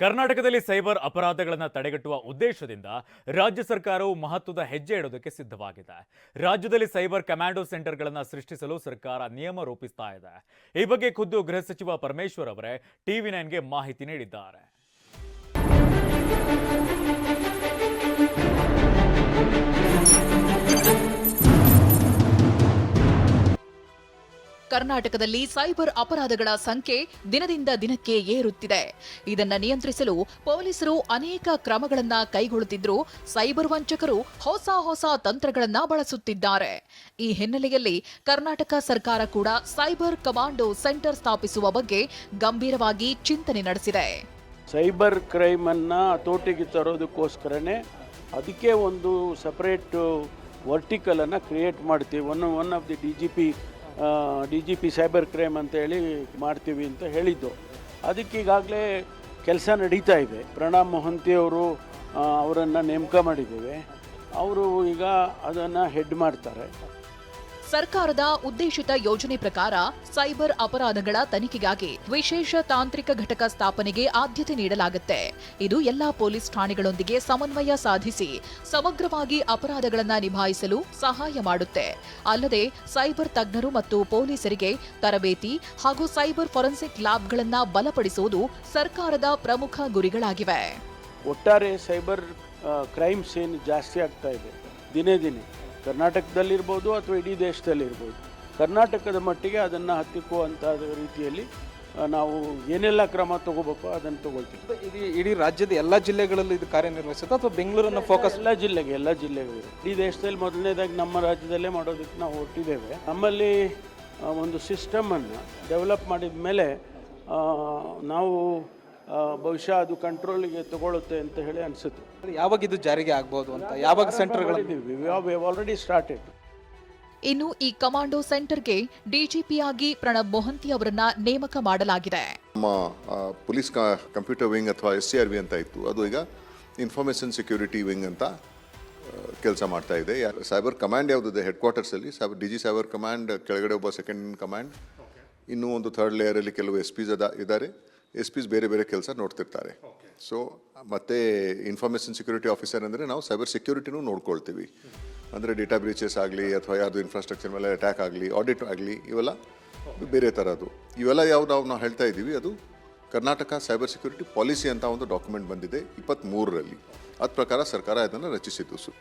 ಕರ್ನಾಟಕದಲ್ಲಿ ಸೈಬರ್ ಅಪರಾಧಗಳನ್ನು ತಡೆಗಟ್ಟುವ ಉದ್ದೇಶದಿಂದ ರಾಜ್ಯ ಸರ್ಕಾರವು ಮಹತ್ವದ ಹೆಜ್ಜೆ ಇಡೋದಕ್ಕೆ ಸಿದ್ಧವಾಗಿದೆ. ರಾಜ್ಯದಲ್ಲಿ ಸೈಬರ್ ಕಮಾಂಡೋ ಸೆಂಟರ್ಗಳನ್ನು ಸೃಷ್ಟಿಸಲು ಸರ್ಕಾರ ನಿಯಮ ರೂಪಿಸ್ತಾ ಇದೆ. ಈ ಬಗ್ಗೆ ಖುದ್ದು ಗೃಹ ಸಚಿವ ಪರಮೇಶ್ವರ್ ಅವರೇ ಟಿವಿ ನೈನ್ಗೆ ಮಾಹಿತಿ ನೀಡಿದ್ದಾರೆ. ಕರ್ನಾಟಕದಲ್ಲಿ ಸೈಬರ್ ಅಪರಾಧಗಳ ಸಂಖ್ಯೆ ದಿನದಿಂದ ದಿನಕ್ಕೆ ಏರುತ್ತಿದೆ. ಇದನ್ನು ನಿಯಂತ್ರಿಸಲು ಪೊಲೀಸರು ಅನೇಕ ಕ್ರಮಗಳನ್ನ ಕೈಗೊಳ್ಳುತ್ತಿದ್ರು ಸೈಬರ್ ವಂಚಕರು ಹೊಸ ಹೊಸ ತಂತ್ರಗಳನ್ನ ಬಳಸುತ್ತಿದ್ದಾರೆ. ಈ ಹಿನ್ನೆಲೆಯಲ್ಲಿ ಕರ್ನಾಟಕ ಸರ್ಕಾರ ಕೂಡ ಸೈಬರ್ ಕಮಾಂಡೋ ಸೆಂಟರ್ ಸ್ಥಾಪಿಸುವ ಬಗ್ಗೆ ಗಂಭೀರವಾಗಿ ಚಿಂತನೆ ನಡೆಸಿದೆ. ಸೈಬರ್ ಕ್ರೈಮ್ ಅನ್ನ ಹತೋಟಿಗೆ ತರೋದಕ್ಕೋಸ್ಕರನೇ ಅದಕ್ಕೆ ಒಂದು ಸಪರೇಟ್ ವರ್ಟಿಕಲನ್ನು ಕ್ರಿಯೇಟ್ ಮಾಡ್ತೀವಿ. One one of the D G P D G P cyber crime ಅಂತೇಳಿ ಮಾಡ್ತೀವಿ ಅಂತ ಹೇಳಿದ್ದು. ಅದಕ್ಕೆ ಈಗಾಗಲೇ ಕೆಲಸ ನಡೀತಾ ಇದೆ. ಪ್ರಣಾಮ್ ಮೊಹಂತಿ ಅವರು ಅವರನ್ನು ನೇಮಕ ಮಾಡಿದ್ದೇವೆ. ಅವರು ಈಗ ಅದನ್ನು ಹೆಡ್ ಮಾಡ್ತಾರೆ. ಸರ್ಕಾರದ ಉದ್ದೇಶಿತ ಯೋಜನೆ ಪ್ರಕಾರ ಸೈಬರ್ ಅಪರಾಧಗಳ ತನಿಖೆಗಾಗಿ ವಿಶೇಷ ತಾಂತ್ರಿಕ ಘಟಕ ಸ್ಥಾಪನೆಗೆ ಆದ್ಯತೆ ನೀಡಲಾಗುತ್ತೆ. ಇದು ಎಲ್ಲಾ ಪೊಲೀಸ್ ಠಾಣೆಗಳೊಂದಿಗೆ ಸಮನ್ವಯ ಸಾಧಿಸಿ ಸಮಗ್ರವಾಗಿ ಅಪರಾಧಗಳನ್ನು ನಿಭಾಯಿಸಲು ಸಹಾಯ ಮಾಡುತ್ತೆ. ಅಲ್ಲದೆ ಸೈಬರ್ ತಜ್ಞರು ಮತ್ತು ಪೊಲೀಸರಿಗೆ ತರಬೇತಿ ಹಾಗೂ ಸೈಬರ್ ಫೊರೆನ್ಸಿಕ್ ಲ್ಯಾಬ್ಗಳನ್ನು ಬಲಪಡಿಸುವುದು ಸರ್ಕಾರದ ಪ್ರಮುಖ ಗುರಿಗಳಾಗಿವೆ. ಒಟ್ಟಾರೆ ಸೈಬರ್ ಕ್ರೈಮ್ಸ್ ಏನು ಜಾಸ್ತಿ ಆಗ್ತಾ ಇದೆ ದಿನೇ ದಿನೇ. ಕರ್ನಾಟಕದಲ್ಲಿರ್ಬೋದು ಅಥವಾ ಇಡೀ ದೇಶದಲ್ಲಿರ್ಬೋದು. ಕರ್ನಾಟಕದ ಮಟ್ಟಿಗೆ ಅದನ್ನು ಹತ್ತಿಕ್ಕುವಂಥ ರೀತಿಯಲ್ಲಿ ನಾವು ಏನೆಲ್ಲ ಕ್ರಮ ತಗೋಬೇಕು ಅದನ್ನು ತಗೊಳ್ತೀವಿ. ಇಡೀ ಇಡೀ ರಾಜ್ಯದ ಎಲ್ಲ ಜಿಲ್ಲೆಗಳಲ್ಲಿ ಇದು ಕಾರ್ಯನಿರ್ವಹಿಸುತ್ತೆ ಅಥವಾ ಬೆಂಗಳೂರನ್ನು ಫೋಕಸ್ ಎಲ್ಲ ಜಿಲ್ಲೆಗೆ ಎಲ್ಲ ಜಿಲ್ಲೆಗಳಿವೆ ಇದೆ ಇಡೀ ದೇಶದಲ್ಲಿ ಮೊದಲನೇದಾಗಿ ನಮ್ಮ ರಾಜ್ಯದಲ್ಲೇ ಮಾಡೋದಕ್ಕೆ ನಾವು ಹೊರಟಿದ್ದೇವೆ ನಮ್ಮಲ್ಲಿ ಒಂದು ಸಿಸ್ಟಮನ್ನು ಡೆವಲಪ್ ಮಾಡಿದ ಮೇಲೆ ನಾವು ಬಹುಶಃ ಅದು ಕಂಟ್ರೋಲಿಗೆ ತಗೊಳುತ್ತೆ ಅಂತ ಹೇಳಿ ಅನಿಸುತ್ತೆ. ಯಾವಾಗ ಇದು ಜಾರಿಗೆ ಆಗ್ಬೋದು ಅಂತ? ಯಾವಾಗ ಸೆಂಟರ್ಗಳು ಆಲ್ರೆಡಿ ಸ್ಟಾರ್ಟೆಡ್ ಇನ್ನು ಈ ಕಮಾಂಡೋ ಸೆಂಟರ್ಗೆ ಡಿಜಿಪಿಯಾಗಿ ಪ್ರಣಬ್ ಮೊಹಂತಿ ಅವರನ್ನ ನೇಮಕ ಮಾಡಲಾಗಿದೆ. ನಮ್ಮ ಪೊಲೀಸ್ ಕ- ಕಂಪ್ಯೂಟರ್ ವಿಂಗ್ ಅಥವಾ ಎಸ್ ಸಿ ಆರ್ ವಿ ಅಂತ ಇತ್ತು. ಅದು ಈಗ ಇನ್ಫಾರ್ಮೇಷನ್ ಸೆಕ್ಯೂರಿಟಿ ವಿಂಗ್ ಅಂತ ಕೆಲಸ ಮಾಡ್ತಾ ಇದೆ. ಸೈಬರ್ ಕಮಾಂಡ್ ಯಾವುದಿದೆ ಹೆಡ್ ಕ್ವಾರ್ಟರ್ಸ್ ಅಲ್ಲಿ ಡಿ ಜಿ ಸೈಬರ್ ಕಮಾಂಡ್ ಕೆಳಗಡೆ ಒಬ್ಬ ಸೆಕೆಂಡ್ ಕಮಾಂಡ್. ಇನ್ನೂ ಒಂದು ಥರ್ಡ್ ಲೇಯರಲ್ಲಿ ಕೆಲವು ಎಸ್ ಪಿಸ್ ಅದ ಇದ್ದಾರೆ ಎಸ್ ಪಿಸ್ ಬೇರೆ ಬೇರೆ ಕೆಲಸ ನೋಡ್ತಿರ್ತಾರೆ. ಸೊ ಮತ್ತೆ ಇನ್ಫಾರ್ಮೇಷನ್ ಸೆಕ್ಯೂರಿಟಿ ಆಫೀಸರ್ ಅಂದರೆ ನಾವು ಸೈಬರ್ ಸೆಕ್ಯೂರಿಟಿನೂ ನೋಡ್ಕೊಳ್ತೀವಿ. ಅಂದರೆ ಡೇಟಾ ಬ್ರೀಚಸ್ ಆಗಲಿ ಅಥವಾ ಯಾರ್ದು ಇನ್ಫ್ರಾಸ್ಟ್ರಕ್ಚರ್ ಮೇಲೆ ಅಟ್ಯಾಕ್ ಆಗಲಿ ಆಡಿಟ್ ಆಗಲಿ ಇವೆಲ್ಲ ಬೇರೆ ಥರದ್ದು ಇವೆಲ್ಲ ಯಾವ್ದು ನಾವು ನಾವು ಹೇಳ್ತಾ ಇದ್ದೀವಿ ಅದು ಕರ್ನಾಟಕ ಸೈಬರ್ ಸೆಕ್ಯೂರಿಟಿ ಪಾಲಿಸಿ ಅಂತ ಒಂದು ಡಾಕ್ಯುಮೆಂಟ್ ಬಂದಿದೆ ಇಪ್ಪತ್ತ್ಮೂರರಲ್ಲಿ ಅದ ಪ್ರಕಾರ ಸರ್ಕಾರ ಇದನ್ನು ರಚಿಸಿದ್ದು ಸು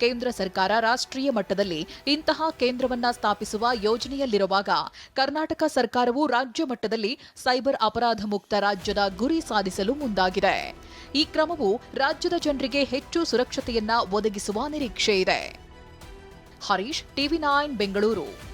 ಕೇಂದ್ರ ಸರ್ಕಾರ ರಾಷ್ಟ್ರೀಯ ಮಟ್ಟದಲ್ಲಿ ಇಂತಹ ಕೇಂದ್ರವನ್ನ ಸ್ಥಾಪಿಸುವ ಯೋಜನೆಯಲ್ಲಿರುವಾಗ ಕರ್ನಾಟಕ ಸರ್ಕಾರವು ರಾಜ್ಯ ಮಟ್ಟದಲ್ಲಿ ಸೈಬರ್ ಅಪರಾಧ ಮುಕ್ತ ರಾಜ್ಯದ ಗುರಿ ಸಾಧಿಸಲು ಮುಂದಾಗಿದೆ. ಈ ಕ್ರಮವು ರಾಜ್ಯದ ಜನರಿಗೆ ಹೆಚ್ಚು ಸುರಕ್ಷತೆಯನ್ನ ಒದಗಿಸುವ ನಿರೀಕ್ಷೆ ಇದೆ. Harish, TV nine, Bengaluru.